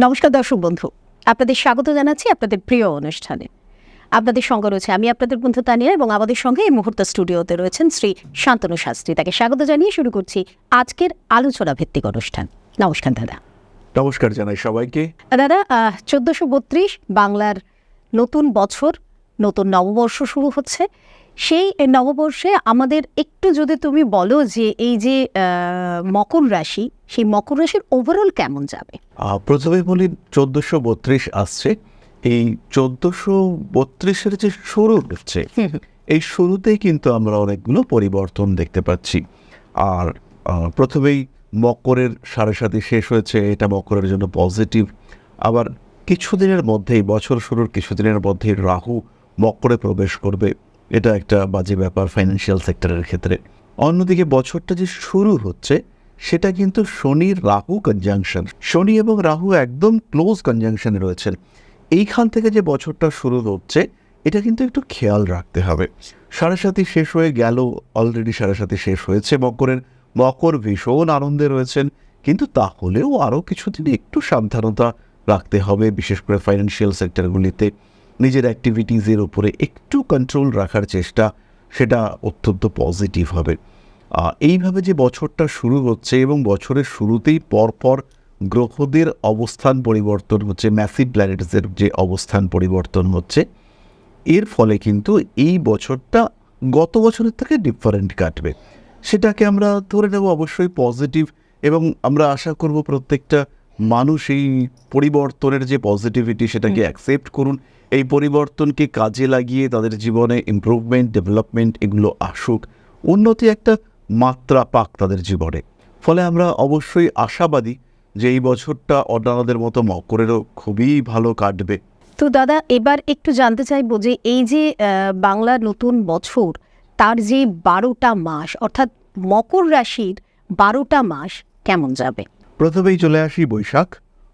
নমস্কার দর্শক বন্ধু। আপনাদের স্বাগত জানাচ্ছি আপনাদের প্রিয় অনুষ্ঠানে। আপনাদের সঙ্গে রয়েছে আমি আপনাদের বন্ধু তানিয়া এবং আমাদের সঙ্গে এই মুহূর্তে স্টুডিওতে রয়েছেন শ্রী শান্তনু শাস্ত্রী। তাকে স্বাগত জানিয়ে শুরু করছি আজকের আলোচনা ভিত্তিক অনুষ্ঠান। নমস্কার দাদা। নমস্কার জানাই সবাইকে। দাদা চোদ্দোশো বত্রিশ বাংলার নতুন বছর নতুন নববর্ষ শুরু হচ্ছে। সেই নববর্ষে আমাদের একটু যদি তুমি বলো যে এই যে মকর রাশি সেই মকর রাশির ওভারঅল কেমন যাবে? প্রথমে বলি চোদ্দোশো বত্রিশ আসছে। এই চোদ্দোশো বত্রিশের যে শুরু হচ্ছে এই শুরুতেই কিন্তু আমরা অনেকগুলো পরিবর্তন দেখতে পাচ্ছি। আর প্রথমেই মকরের সাড়ে সাথে শেষ হয়েছে এটা মকরের জন্য পজিটিভ আবার কিছুদিনের মধ্যেই বছর শুরুর কিছুদিনের মধ্যেই রাহু মকরে প্রবেশ করবে। এটা একটা বাজে ব্যাপার ফাইন্যান্সিয়াল সেক্টরের ক্ষেত্রে। অন্যদিকে বছরটা যে শুরু হচ্ছে, সেটা কিন্তু শনি, রাহু কনজাংশন শনি এবং রাহু একদম ক্লোজ কনজাংশনে রয়েছেন এইখান থেকে যে বছরটা শুরু হচ্ছে, এটা কিন্তু একটু খেয়াল রাখতে হবে। সাড়ে সাথী শেষ হয়ে গেল অলরেডি সাড়ে সাথী শেষ হয়েছে, মকরের মকর ভীষণ আনন্দে রয়েছেন। কিন্তু তাহলেও আরও কিছুদিন একটু সাবধানতা রাখতে হবে, বিশেষ করে ফাইন্যান্সিয়াল সেক্টরগুলিতে নিজের অ্যাক্টিভিটিসের উপরে একটু কন্ট্রোল রাখার চেষ্টা, সেটা অত্যন্ত পজিটিভ হবে। এইভাবে যে বছরটা শুরু হচ্ছে এবং বছরের শুরুতেই পরপর গ্রহদের অবস্থান পরিবর্তন হচ্ছে ম্যাসিভ প্ল্যানেটসের যে অবস্থান পরিবর্তন হচ্ছে, এর ফলে কিন্তু এই বছরটা গত বছরের থেকে ডিফারেন্ট কাটবে। সেটাকে আমরা ধরে নেব অবশ্যই পজিটিভ এবং আমরা আশা করব প্রত্যেকটা মানুষ এই পরিবর্তনের যে পজিটিভিটি সেটাকে অ্যাকসেপ্ট করুন। এই পরিবর্তনকে কাজে লাগিয়ে তাদের জীবনে ইমপ্রুভমেন্ট ডেভেলপমেন্ট এগুলো আসুক। উন্নতি একটা মাত্রা পাক তাদের জীবনে। ফলে আমরা অবশ্যই আশাবাদী যে এই বছরটা অন্যান্যদের মতো মকরেরও খুবই ভালো কাটবে। তো দাদা এবার একটু জানতে চাইব যে এই যে বাংলার নতুন বছর তার যে বারোটা মাস অর্থাৎ মকর রাশির বারোটা মাস কেমন যাবে? প্রথমেই চলে আসি বৈশাখ।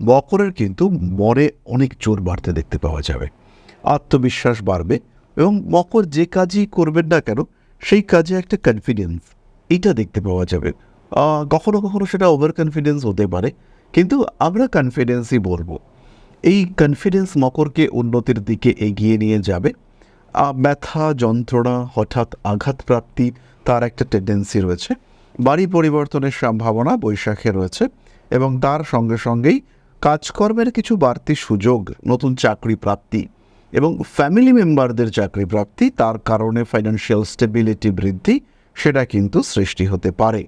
মকরের কিন্তু মরে অনেক জোর বাড়তে দেখতে পাওয়া যাবে। আত্মবিশ্বাস বাড়বে এবং মকর যে কাজই করবেন না কেন, সেই কাজে একটা কনফিডেন্স এটা দেখতে পাওয়া যাবে। কখনো কখনো সেটা ওভার কনফিডেন্স হতে পারে, কিন্তু আমরা কনফিডেন্সই বলব। এই কনফিডেন্স মকরকে উন্নতির দিকে এগিয়ে নিয়ে যাবে। ব্যথা, যন্ত্রণা, হঠাৎ আঘাত প্রাপ্তি তার একটা টেন্ডেন্সি রয়েছে। বাড়ি পরিবর্তনের সম্ভাবনা বৈশাখে রয়েছে। এবং তার সঙ্গে সঙ্গেই কাজকর্মের কিছু বাড়তি সুযোগ, নতুন চাকরি প্রাপ্তি এবং ফ্যামিলি মেম্বারদের চাকরি প্রাপ্তি, তার কারণে ফাইন্যান্সিয়াল স্টেবিলিটি বৃদ্ধি, সেটা কিন্তু সৃষ্টি হতে পারে।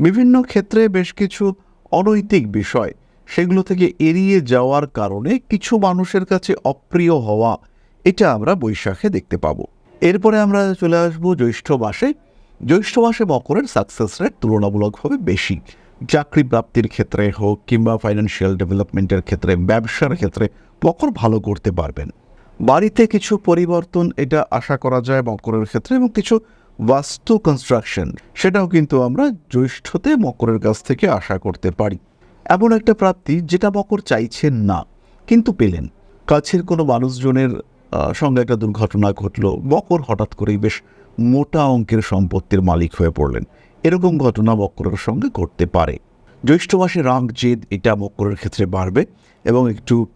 বিভিন্ন ক্ষেত্রে বেশ কিছু অনৈতিক বিষয়, সেগুলো থেকে এড়িয়ে যাওয়ার কারণে কিছু মানুষের কাছে অপ্রিয় হওয়া, এটা আমরা বৈশাখে দেখতে পাবো। এরপরে আমরা চলে আসব জ্যৈষ্ঠ মাসে। জ্যৈষ্ঠ মাসে মকরের সাকসেস রেট তুলনামূলকভাবে বেশি। চাকরি প্রাপ্তির ক্ষেত্রে হোক কিংবা ফাইন্যান্সিয়াল ডেভেলপমেন্টের ক্ষেত্রে, ব্যবসার ক্ষেত্রে মকর ভালো করতে পারবেন? বাড়িতে কিছু পরিবর্তন এটা আশা করা যায় মকরের ক্ষেত্রে এবং কিছু বাস্তু কনস্ট্রাকশন সেটাও কিন্তু আমরা জ্যৈষ্ঠতে মকরের কাছ থেকে আশা করতে পারি। এমন একটা প্রাপ্তি যেটা মকর চাইছেন না, কিন্তু পেলেন। কাছের কোনো মানুষজনের সঙ্গে একটা দুর্ঘটনা ঘটলো, মকর হঠাৎ করেই বেশ মোটা অঙ্কের সম্পত্তির মালিক হয়ে পড়লেন। এরকম ঘটনা মকরের সঙ্গে ঘটতে পারে। জ্যৈষ্ঠ মাসে রাগ, জেদ এটা মকরের ক্ষেত্রে বাড়বে এবং একটু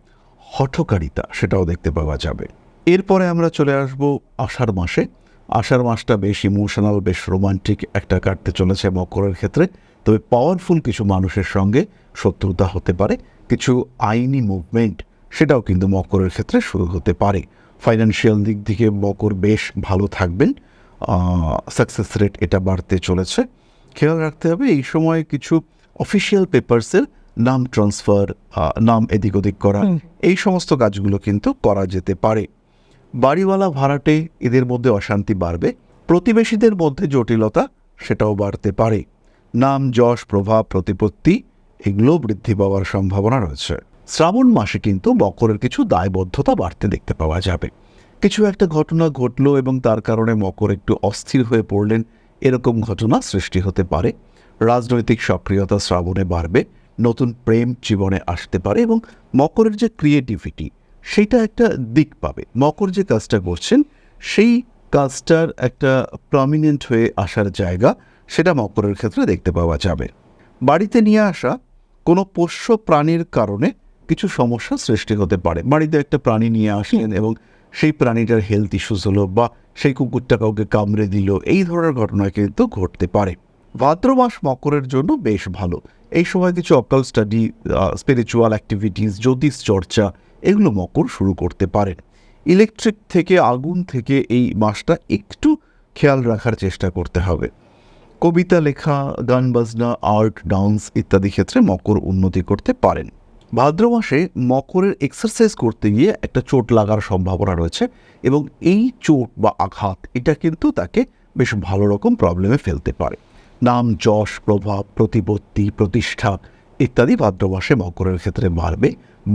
হঠকারিতা সেটাও দেখতে পাওয়া যাবে। এরপরে আমরা চলে আসব আষাঢ় মাসে। আষাঢ় মাসটা বেশ ইমোশনাল বেশ রোমান্টিক একটা কাটতে চলেছে মকরের ক্ষেত্রে। তবে পাওয়ারফুল কিছু মানুষের সঙ্গে শত্রুতা হতে পারে, কিছু আইনি মুভমেন্ট সেটাও কিন্তু মকরের ক্ষেত্রে শুরু হতে পারে। ফাইন্যান্সিয়াল দিক থেকে মকর বেশ ভালো থাকবেন। সাকসেস রেট এটা বাড়তে চলেছে। খেয়াল রাখতে হবে এই সময় কিছু অফিসিয়াল পেপার্সের নাম ট্রান্সফার নাম এদিক ওদিক করা এই সমস্ত কাজগুলো কিন্তু করা যেতে পারে। বাড়িওয়ালা ভাড়াটে এদের মধ্যে অশান্তি বাড়বে প্রতিবেশীদের মধ্যে জটিলতা সেটাও বাড়তে পারে। নাম যশ প্রভাব প্রতিপত্তি এগুলো বৃদ্ধি পাওয়ার সম্ভাবনা রয়েছে। শ্রাবণ মাসে কিন্তু মকরের কিছু দায়বদ্ধতা বাড়তে দেখতে পাওয়া যাবে। কিছু একটা ঘটনা ঘটলো এবং তার কারণে মকর একটু অস্থির হয়ে পড়লেন এরকম ঘটনা সৃষ্টি হতে পারে। রাজনৈতিক সক্রিয়তা শ্রাবণে বাড়বে, নতুন প্রেম জীবনে আসতে পারে এবং মকরের যে ক্রিয়েটিভিটি সেটা একটা দিক পাবে। মকর যে কাজটা করছেন, সেই কাজটার একটা প্রমিনেন্ট হয়ে আসার জায়গা সেটা মকরের ক্ষেত্রে দেখতে পাওয়া যাবে। বাড়িতে নিয়ে আসা কোনো পোষ্য প্রাণীর কারণে কিছু সমস্যা সৃষ্টি হতে পারে। বাড়িতে একটা প্রাণী নিয়ে আসলেন এবং সেই প্রাণীটার হেলথ ইস্যুস হলো বা সেই কুকুরটা কাউকে কামড়ে দিল। এই ধরনের ঘটনা কিন্তু ঘটতে পারে। ভাদ্র মাস মকরের জন্য বেশ ভালো। এই সময় কিছু অকাল স্টাডি স্পিরিচুয়াল অ্যাক্টিভিটিস জ্যোতিষ চর্চা, এগুলো মকর শুরু করতে পারেন ইলেকট্রিক থেকে আগুন থেকে এই মাসটা একটু খেয়াল রাখার চেষ্টা করতে হবে। কবিতা লেখা, গান বাজনা আর্ট ডান্স ইত্যাদি ক্ষেত্রে মকর উন্নতি করতে পারেন। ভাদ্র মাসে মকরের এক্সারসাইজ করতে গিয়ে একটা চোট লাগার সম্ভাবনা রয়েছে এবং এই চোট বা আঘাত, এটা কিন্তু তাকে বেশ ভালো রকম প্রবলেমে ফেলতে পারে। নাম, যশ, প্রভাব, প্রতিপত্তি, প্রতিষ্ঠা ইত্যাদি ভাদ্র মাসে মকরের ক্ষেত্রে বাড়বে।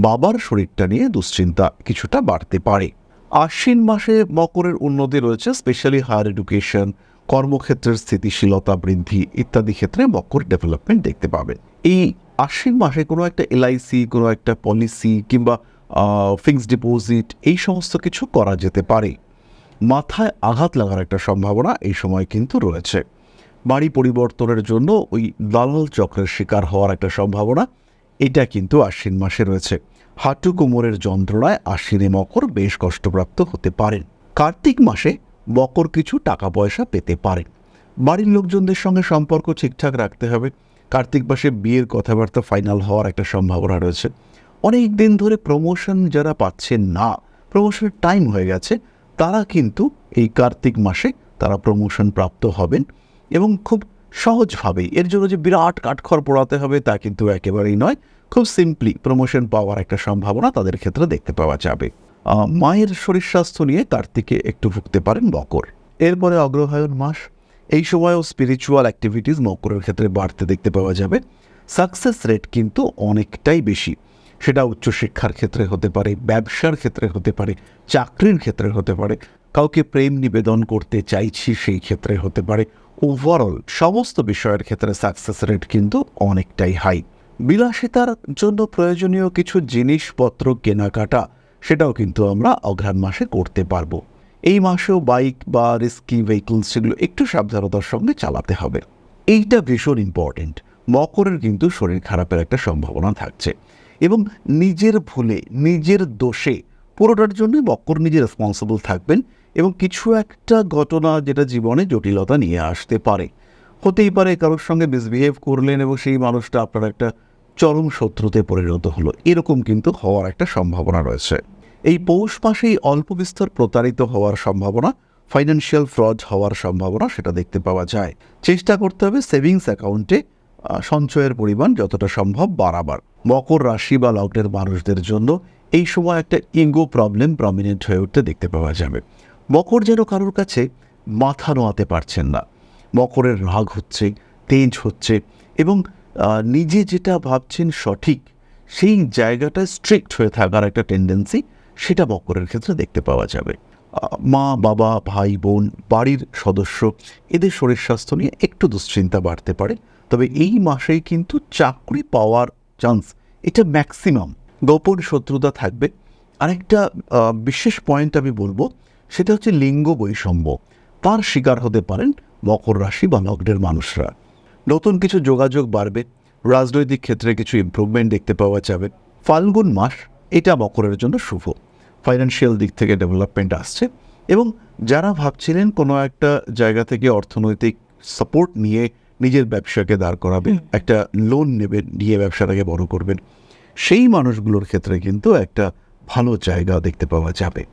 বাবার শরীরটা নিয়ে দুশ্চিন্তা কিছুটা বাড়তে পারে। আশ্বিন মাসে মকরের উন্নতি রয়েছে স্পেশালি হায়ার এডুকেশন কর্মক্ষেত্রের স্থিতিশীলতা বৃদ্ধি ইত্যাদি ক্ষেত্রে মকর ডেভেলপমেন্ট দেখতে পাবেন। এই আশ্বিন মাসে কোনো একটা এলআইসি কোনো একটা পলিসি কিংবা ফিক্সড ডিপোজিট এই সমস্ত কিছু করা যেতে পারে। মাথায় আঘাত লাগার একটা সম্ভাবনা এই সময় কিন্তু রয়েছে। বাড়ি পরিবর্তনের জন্য ওই দালাল চক্রের শিকার হওয়ার একটা সম্ভাবনা, এটা কিন্তু আশ্বিন মাসে রয়েছে। হাঁটু কোমরের যন্ত্রণায় আশ্বিনে মকর বেশ কষ্টপ্রাপ্ত হতে পারেন কার্তিক মাসে মকর কিছু টাকা পয়সা পেতে পারেন বাড়ির লোকজনদের সঙ্গে সম্পর্ক ঠিকঠাক রাখতে হবে। কার্তিক মাসে বিয়ের কথাবার্তা ফাইনাল হওয়ার একটা সম্ভাবনা রয়েছে। অনেক দিন ধরে প্রমোশন যারা পাচ্ছেন না প্রমোশনের টাইম হয়ে গেছে, তারা কিন্তু এই কার্তিক মাসে তারা প্রমোশন প্রাপ্ত হবেন এবং খুব সহজভাবেই, এর জন্য যে বিরাট কাঠখড় পোড়াতে হবে তা কিন্তু একেবারেই নয়, খুব সিম্পলি প্রমোশন পাওয়ার একটা সম্ভাবনা তাদের ক্ষেত্রে দেখতে পাওয়া যাবে। মায়ের শরীর স্বাস্থ্য নিয়ে কার্তিকে একটু ভুগতে পারেন মকর এরপরে অগ্রহায়ণ মাস এই সময়ও স্পিরিচুয়াল অ্যাক্টিভিটিস মকরের ক্ষেত্রে বাড়তে দেখতে পাওয়া যাবে। সাকসেস রেট কিন্তু অনেকটাই বেশি। সেটা উচ্চশিক্ষার ক্ষেত্রে হতে পারে, ব্যবসার ক্ষেত্রে হতে পারে, চাকরির ক্ষেত্রে হতে পারে, কাউকে প্রেম নিবেদন করতে চাইছি সেই ক্ষেত্রে হতে পারে। ওভারঅল সমস্ত বিষয়ের ক্ষেত্রে সাকসেস রেট কিন্তু অনেকটাই হাই বিলাসিতার জন্য প্রয়োজনীয় কিছু জিনিসপত্র কেনাকাটা, সেটাও কিন্তু আমরা অঘ্রাণ মাসে করতে পারব। এই মাসেও বাইক বা রিস্কি ভেহিকলস সেগুলো একটু সাবধানতার সঙ্গে চালাতে হবে। এইটা ভীষণ ইম্পর্টেন্ট মকরের কিন্তু শরীর খারাপের একটা সম্ভাবনা থাকছে। এবং নিজের ভুলে, নিজের দোষে পুরোটার জন্য মকর নিজে রেসপন্সিবল থাকবেন এবং কিছু একটা ঘটনা যেটা জীবনে জটিলতা নিয়ে আসতে পারে। হতেই পারে কারোর সঙ্গে মিসবিহেভ করলেন এবং সেই মানুষটা আপনার একটা চরম শত্রুতে পরিণত হলো। এরকম কিন্তু হওয়ার একটা সম্ভাবনা রয়েছে। এই পৌষ মাসেই অল্প বিস্তর প্রতারিত হওয়ার সম্ভাবনা ফাইন্যান্সিয়াল ফ্রড হওয়ার সম্ভাবনা সেটা দেখতে পাওয়া যায়। চেষ্টা করতে হবে সেভিংস অ্যাকাউন্টে সঞ্চয়ের পরিমাণ যতটা সম্ভব বাড়াবার। মকর রাশি বা লগ্নের মানুষদের জন্য এই সময় একটা ইঙ্গো প্রবলেম প্রমিনেন্ট হয়ে উঠতে দেখতে পাওয়া যাবে। মকর যেন কারোর কাছে মাথা নোয়াতে পারছেন না। মকরের রাগ হচ্ছে, তেজ হচ্ছে এবং নিজে যেটা ভাবছেন সঠিক, সেই জায়গাটা স্ট্রিক্ট হয়ে থাকার একটা টেন্ডেন্সি সেটা মকরের ক্ষেত্রে দেখতে পাওয়া যাবে। মা, বাবা, ভাই, বোন, বাড়ির সদস্য, এদের শরীর স্বাস্থ্য নিয়ে একটু দুশ্চিন্তা বাড়তে পারে। তবে এই মাসেই কিন্তু চাকরি পাওয়ার চান্স এটা ম্যাক্সিমাম গোপন শত্রুতা থাকবে। আরেকটা বিশেষ পয়েন্ট আমি বলব, সেটা হচ্ছে লিঙ্গ বৈষম্য। তার শিকার হতে পারেন মকর রাশি বা লগ্নের মানুষরা। নতুন কিছু যোগাযোগ বাড়বে, রাজনৈতিক ক্ষেত্রে কিছু ইমপ্রুভমেন্ট দেখতে পাওয়া যাবে। ফাল্গুন মাস এটা মকরের জন্য শুভ। ফাইন্যান্সিয়াল দিক থেকে ডেভেলপমেন্ট আসছে এবং যারা ভাবছিলেন কোনো একটা জায়গা থেকে অর্থনৈতিক সাপোর্ট নিয়ে নিজের ব্যবসাকে দাঁড় করাবেন একটা লোন নেবেন নিয়ে ব্যবসাটাকে বড় করবেন সেই মানুষগুলোর ক্ষেত্রে কিন্তু একটা ভালো জায়গা দেখতে পাওয়া যাবে।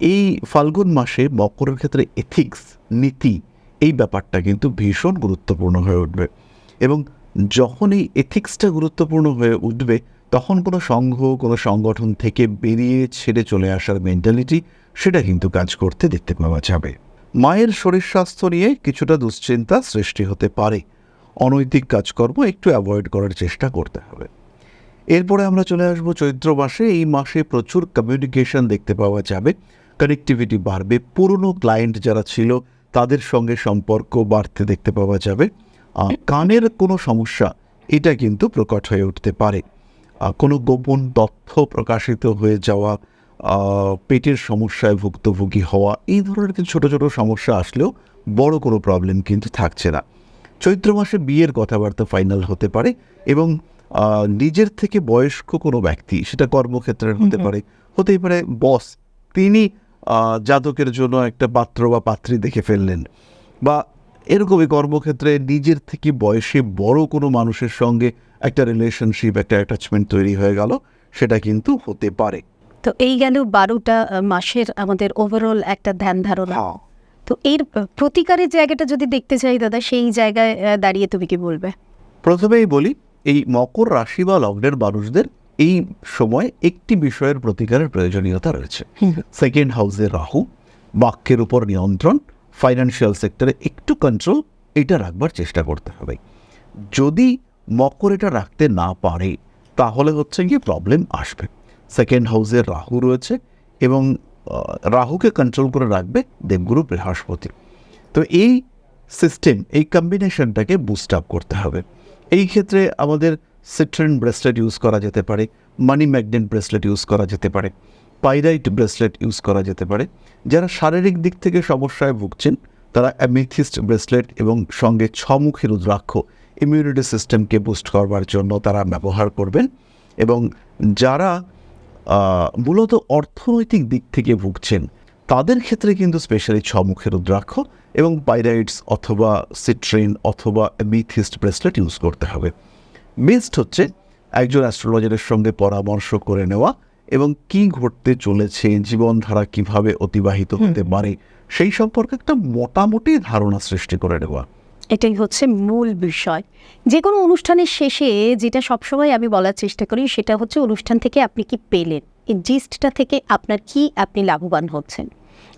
এই ফাল্গুন মাসে মকরের ক্ষেত্রে এথিক্স নীতি এই ব্যাপারটা কিন্তু ভীষণ গুরুত্বপূর্ণ হয়ে উঠবে এবং যখন এই এথিক্সটা গুরুত্বপূর্ণ হয়ে উঠবে তখন কোনো সংঘ, কোনো সংগঠন থেকে বেরিয়ে ছেড়ে চলে আসার মেন্টালিটি সেটা কিন্তু কাজ করতে দেখতে পাওয়া যাবে। মায়ের শরীর স্বাস্থ্য নিয়ে কিছুটা দুশ্চিন্তা সৃষ্টি হতে পারে। অনৈতিক কাজকর্ম একটু অ্যাভয়েড করার চেষ্টা করতে হবে। এরপরে আমরা চলে আসব চৈত্র মাসে। এই মাসে প্রচুর কমিউনিকেশন দেখতে পাওয়া যাবে। কানেক্টিভিটি বাড়বে। পুরনো ক্লায়েন্ট যারা ছিল, তাদের সঙ্গে সম্পর্ক বাড়তে দেখতে পাওয়া যাবে। কানের কোনো সমস্যা, এটা কিন্তু প্রকট হয়ে উঠতে পারে। কোনো গোপন তথ্য প্রকাশিত হয়ে যাওয়া পেটের সমস্যায় ভুক্তভোগী হওয়া এই ধরনের কিছু ছোটো ছোটো সমস্যা আসলেও বড় কোনো প্রবলেম কিন্তু থাকছে না। চৈত্র মাসে বিয়ের কথাবার্তা ফাইনাল হতে পারে এবং নিজের থেকে বয়স্ক কোনো ব্যক্তি সেটা কর্মক্ষেত্রের হতে পারে হতেই পারে বস তিনি জাতকের জন্য একটা পাত্র বা পাত্রী দেখে ফেললেন বা এরকমই কর্মক্ষেত্রে নিজের থেকে বয়সে বড় কোনো মানুষের সঙ্গে একটা রিলেশনশিপ একটা অ্যাটাচমেন্ট তৈরি হয়ে গেল সেটা কিন্তু হতে পারে। তো এই গেল বারোটা মাসের আমাদের ওভারঅল একটা ধ্যান ধারণা। তো এর প্রতিকারের জায়গাটা যদি দেখতে চাই দাদা সেই জায়গায় দাঁড়িয়ে তুমি কি বলবে? প্রথমেই বলি এই মকর রাশি বা লগ্নের মানুষদের এই সময় একটি বিষয়ের প্রতিকারের প্রয়োজনীয়তা রয়েছে। সেকেন্ড হাউসে রাহু বাক্যের উপর নিয়ন্ত্রণ ফাইন্যান্সিয়াল সেক্টরে একটু কন্ট্রোল এটা রাখবার চেষ্টা করতে হবে। যদি মকর এটা রাখতে না পারে, তাহলে হচ্ছে গিয়ে প্রবলেম আসবে। সেকেন্ড হাউসে রাহু রয়েছে এবং রাহুকে কন্ট্রোল করে রাখবে দেবগুরু বৃহস্পতি। তো এই সিস্টেম এই কম্বিনেশনটাকে বুস্ট আপ করতে হবে। এই ক্ষেত্রে আমাদের সিট্রেন ব্রেসলেট ইউজ করা যেতে পারে মানি ম্যাগনেট ব্রেসলেট ইউজ করা যেতে পারে পাইরাইট ব্রেসলেট ইউজ করা যেতে পারে। যারা শারীরিক দিক থেকে সমস্যায় ভুগছেন তারা অ্যামিথিস্ট ব্রেসলেট এবং সঙ্গে ছমুখী রুদ্রাক্ষ ইমিউনিটি সিস্টেমকে বুস্ট করবার জন্য তারা ব্যবহার করবেন এবং যারা মূলত অর্থনৈতিক দিক থেকে ভুগছেন, তাদের ক্ষেত্রে কিন্তু স্পেশালি ছমুখের রুদ্রাক্ষ এবং পাইরাইটস অথবা সিট্রেন অথবা মিথিস্ট ব্রেসলেট ইউজ করতে হবে। বেস্ট হচ্ছে একজন অ্যাস্ট্রোলজারের সঙ্গে পরামর্শ করে নেওয়া এবং কি ঘটতে চলেছে জীবনধারা কীভাবে অতিবাহিত হতে পারে সেই সম্পর্কে একটা মোটামুটি ধারণা সৃষ্টি করে নেওয়া এটাই হচ্ছে মূল বিষয়। যে কোনো অনুষ্ঠানের শেষে যেটা সবসময় আমি বলার চেষ্টা করি সেটা হচ্ছে অনুষ্ঠান থেকে আপনি কি পেলেন? এই জিস্টটা থেকে আপনার কি আপনি লাভবান হচ্ছেন?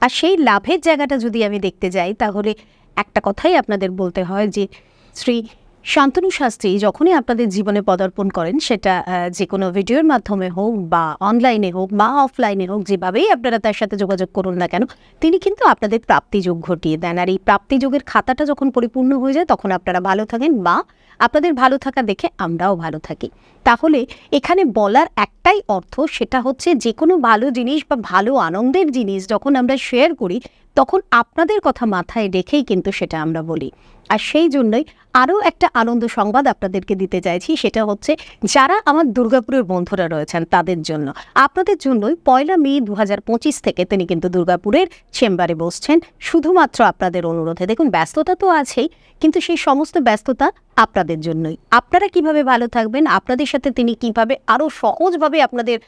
আর সেই লাভের জায়গাটা যদি আমি দেখতে যাই তাহলে একটা কথাই আপনাদের বলতে হয় যে শ্রী শান্তনু শাস্ত্রী যখনই আপনাদের জীবনে পদার্পণ করেন, সেটা যে কোনো ভিডিওর মাধ্যমে হোক বা অনলাইনে হোক বা অফলাইনে হোক, যেভাবেই আপনারা তার সাথে যোগাযোগ করুন না কেন, তিনি কিন্তু আপনাদের প্রাপ্তিযোগ ঘটিয়ে দেন। আর এই প্রাপ্তিযোগের খাতাটা যখন পরিপূর্ণ হয়ে যায়, তখন আপনারা ভালো থাকেন বা আপনাদের ভালো থাকা দেখে আমরাও ভালো থাকি। তাহলে এখানে বলার একটাই অর্থ, সেটা হচ্ছে যে কোনো ভালো জিনিস বা ভালো আনন্দের জিনিস যখন আমরা শেয়ার করি তখন আপনাদের কথা মাথায় রেখেই কিন্তু সেটা আমরা বলি। আর সেই জন্যই আরও একটা আনন্দ সংবাদ আপনাদেরকে দিতে চাইছি, সেটা হচ্ছে যারা আমার দুর্গাপুরের বন্ধুরা রয়েছেন তাদের জন্য। আপনাদের জন্যই পয়লা মে দু হাজার পঁচিশ থেকে তিনি কিন্তু দুর্গাপুরের চেম্বারে বসছেন। শুধুমাত্র আপনাদের অনুরোধে। দেখুন, ব্যস্ততা তো আছেই, কিন্তু সেই সমস্ত ব্যস্ততা আপনাদের জন্যই। আপনারা কীভাবে ভালো থাকবেন? আপনাদের সাথে তিনি কীভাবে আরও সহজভাবে আপনাদের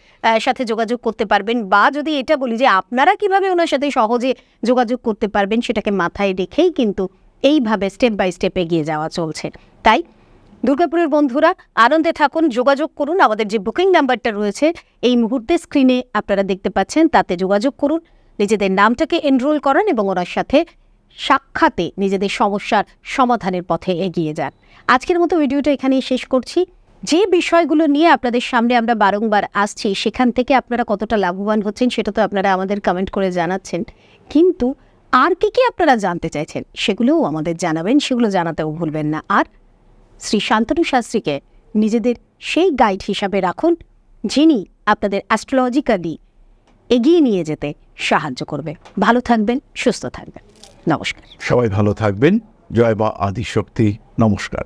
সাথে যোগাযোগ করতে পারবেন? বা যদি এটা বলি যে আপনারা কীভাবে ওনার সাথে সহজে যোগাযোগ করতে পারবেন, সেটাকে মাথায় রেখেই কিন্তু এইভাবে স্টেপ বাই স্টেপ এগিয়ে যাওয়া চলছে। তাই দুর্গাপুরের বন্ধুরা, আনন্দে থাকুন, যোগাযোগ করুন। আমাদের যে বুকিং নাম্বারটা রয়েছে, এই মুহূর্তে স্ক্রিনে আপনারা দেখতে পাচ্ছেন, তাতে যোগাযোগ করুন। নিজেদের নামটাকে এনরোল করান এবং ওনার সাথে সাক্ষাতে নিজেদের সমস্যার সমাধানের পথে এগিয়ে যান। আজকের মতো ভিডিওটা এখানেই শেষ করছি। যে বিষয়গুলো নিয়ে আপনাদের সামনে আমরা বারংবার আসছি, সেখান থেকে আপনারা কতটা লাভবান হচ্ছেন সেটা তো আপনারা আমাদের কমেন্ট করে জানাচ্ছেন। কিন্তু আর কি কি আপনারা জানতে চাইছেন সেগুলোও আমাদের জানাবেন, সেগুলো জানাতেও ভুলবেন না। আর শ্রী শান্তনু শাস্ত্রীকে নিজেদের সেই গাইড হিসাবে রাখুন, যিনি আপনাদের অ্যাস্ট্রোলজিক্যালি এগিয়ে নিয়ে যেতে সাহায্য করবে। ভালো থাকবেন, সুস্থ থাকবেন। নমস্কার। সবাই ভালো থাকবেন। জয় বা আদিশক্তি। নমস্কার।